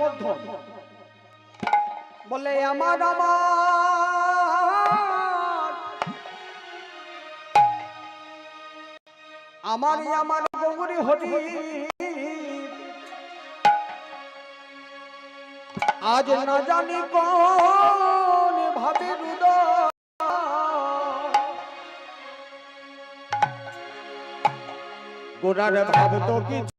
সম্বোধন বলে আমার আমার আমার গৌরী হরি আজ না জানি কোন ভাবে হৃদয় গোড়ার ভাব তো কিছু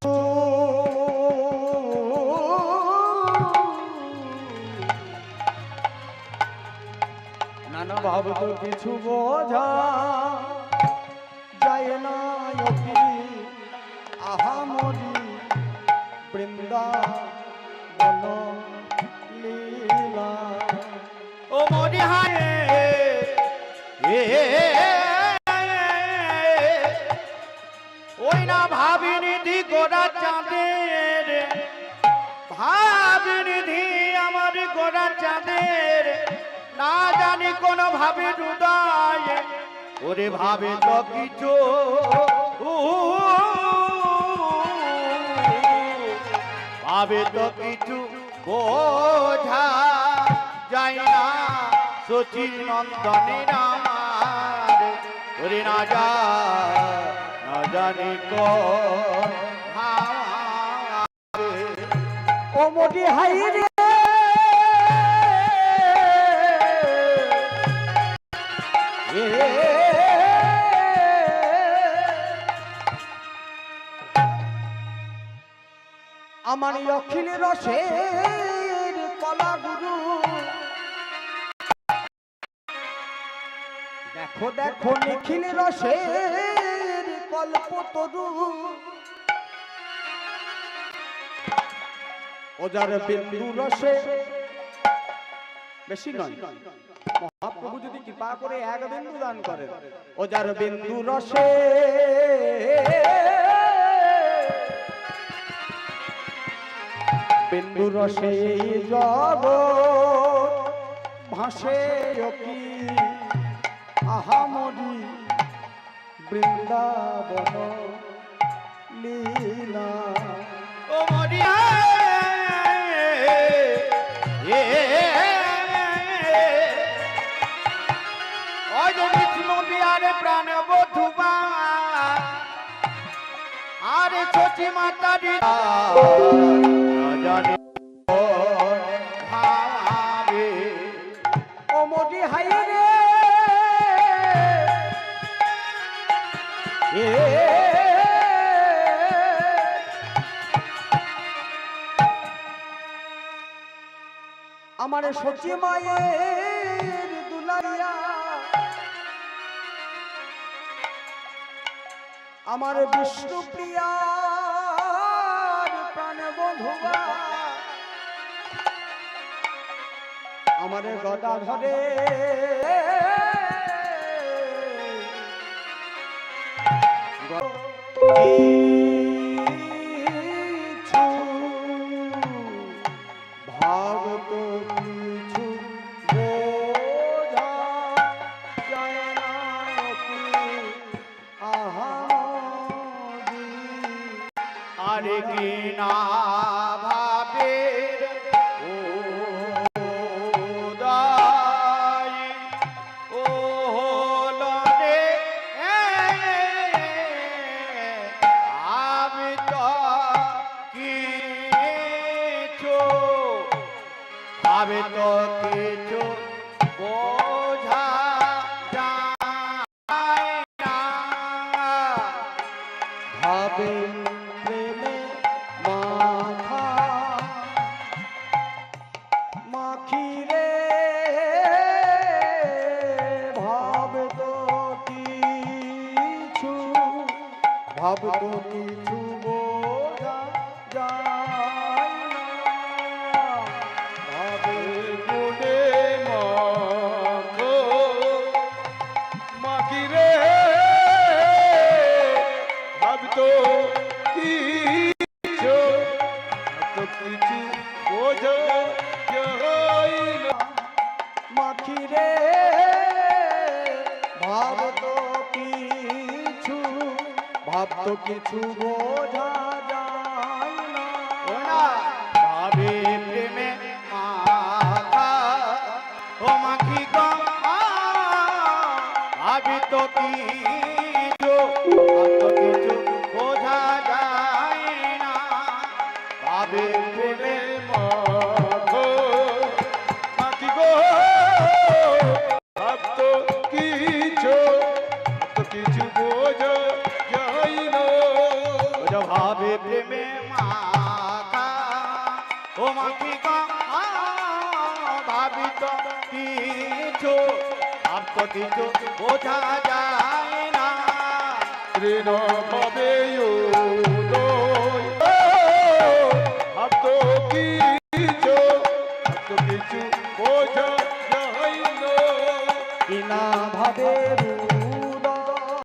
ভাব তো কিছু বোঝা যায় না অতি। আহামরি বৃন্দা বন লীলা ও মরি হায়। ওই না ভাবিনিধি গোড়া চাঁদের। ভাবিনিধি আমার গোড়া চাঁদের। না জানি কোন ভাবে হৃদয় ওরে ভাবে তো ভাবে তো কিছু বোঝা যায় না। সচিন নন্দনের আমার ওরে না যা, না জানি কো ও মোটি হাই আমার অখিল রসের কলা গুরু দেখো দেখো, নিখিল রসের কল্প তরু। ওজার বিন্দু রসে। বেশি নয়। মহাপ্রভু যদি কৃপা করে এক বিন্দু দান করেন ওজার বিন্দু রসে। বিন্দু রসে জগৎ ভাসে অকি আহামরি বৃন্দাবন লীলা ও মরিয়া প্রাণ আরে ছোটি রে এ আমার সচি মায়ের আমার বিষ্ণু প্রিয়ার প্রাণ বধুবা আমার গদা ধরে কিছু আরে কি না ভাব তো কিছু বোঝা কিছু বোঝা যায় না। তবে প্রেমে মাথা ও মাখি গো? আমি তো কি ভাবি তো কিছু আর তো কিছু বোঝা যায় না। তৃণ ভাবে